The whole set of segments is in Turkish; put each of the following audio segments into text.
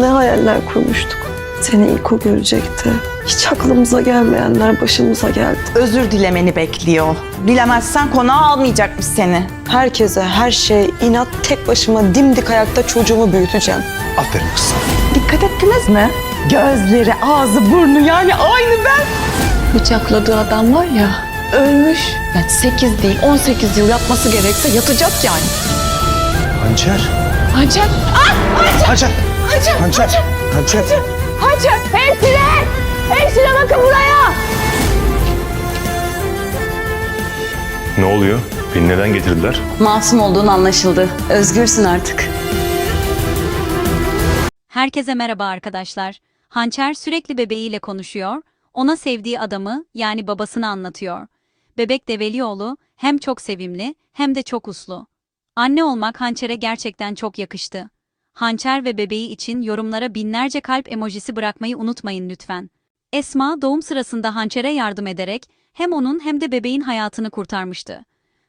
Ne hayaller kurmuştuk. Seni ilk o görecekti. Hiç aklımıza gelmeyenler başımıza geldi. Özür dilemeni bekliyor. Dilemezsen konağa almayacakmış seni. Herkese, her şeye inat tek başıma dimdik ayakta çocuğumu büyüteceğim. Aferin kızım. Dikkat ettiniz mi? Gözleri, ağzı, burnu yani aynı ben. Bıçakladığı adam var ya ölmüş. Yani 8 değil 18 yıl yatması gerekse yatacak yani. Hançer. Hançer. Hançer. Hançer. Hançer. Hançer. Hançer. Hemşire. Hemşire bakın buraya. Ne oluyor? Beni neden getirdiler? Masum olduğun anlaşıldı. Özgürsün artık. Herkese merhaba arkadaşlar. Hançer sürekli bebeğiyle konuşuyor, ona sevdiği adamı yani babasını anlatıyor. Bebek Develioğlu hem çok sevimli hem de çok uslu. Anne olmak Hançer'e gerçekten çok yakıştı. Hançer ve bebeği için yorumlara binlerce kalp emojisi bırakmayı unutmayın lütfen. Esma doğum sırasında Hançer'e yardım ederek hem onun hem de bebeğin hayatını kurtarmıştı.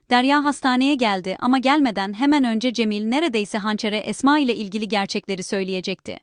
Derya hastaneye geldi ama gelmeden hemen önce Cemil neredeyse Hançer'e Esma ile ilgili gerçekleri söyleyecekti.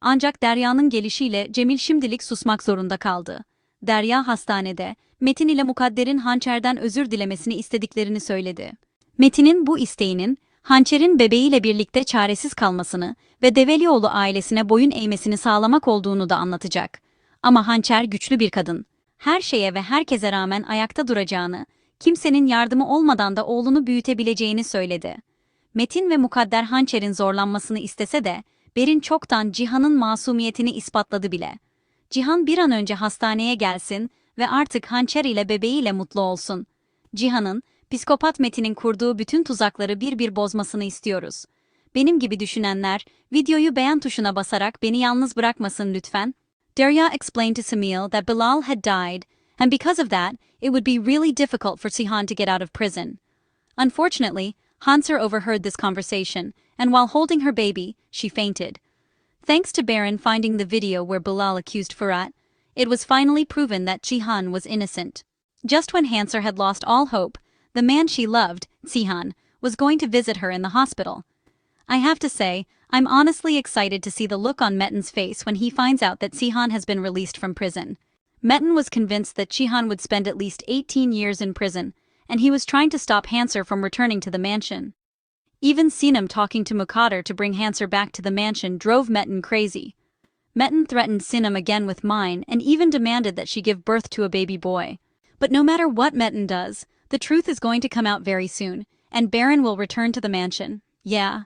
Ancak Derya'nın gelişiyle Cemil şimdilik susmak zorunda kaldı. Derya hastanede, Metin ile Mukadder'in Hançer'den özür dilemesini istediklerini söyledi. Metin'in bu isteğinin, Hançer'in bebeğiyle birlikte çaresiz kalmasını ve Develioğlu ailesine boyun eğmesini sağlamak olduğunu da anlatacak. Ama Hançer güçlü bir kadın. Her şeye ve herkese rağmen ayakta duracağını, kimsenin yardımı olmadan da oğlunu büyütebileceğini söyledi. Metin ve Mukadder Hançer'in zorlanmasını istese de, Berin çoktan Cihan'ın masumiyetini ispatladı bile. Cihan bir an önce hastaneye gelsin ve artık Hançer ile bebeğiyle mutlu olsun. Cihan'ın, psikopat Metin'in kurduğu bütün tuzakları bir bir bozmasını istiyoruz. Benim gibi düşünenler, videoyu beğen tuşuna basarak beni yalnız bırakmasın lütfen. Derya explained to Samil that Bilal had died, and because of that, it would be really difficult for Sihan to get out of prison. Unfortunately, Hanser overheard this conversation, and while holding her baby, she fainted. Thanks to Baron finding the video where Bilal accused Farhat, it was finally proven that Jihan was innocent. Just when Hanser had lost all hope, the man she loved, Sihan, was going to visit her in the hospital. I have to say, I'm honestly excited to see the look on Metin's face when he finds out that Sihan has been released from prison. Metin was convinced that Chihan would spend at least 18 years in prison, and he was trying to stop Hanser from returning to the mansion. Even Sinem talking to Mukader to bring Hanser back to the mansion drove Metin crazy. Metin threatened Sinem again with mine and even demanded that she give birth to a baby boy. But no matter what Metin does, the truth is going to come out very soon, and Baron will return to the mansion. Yeah,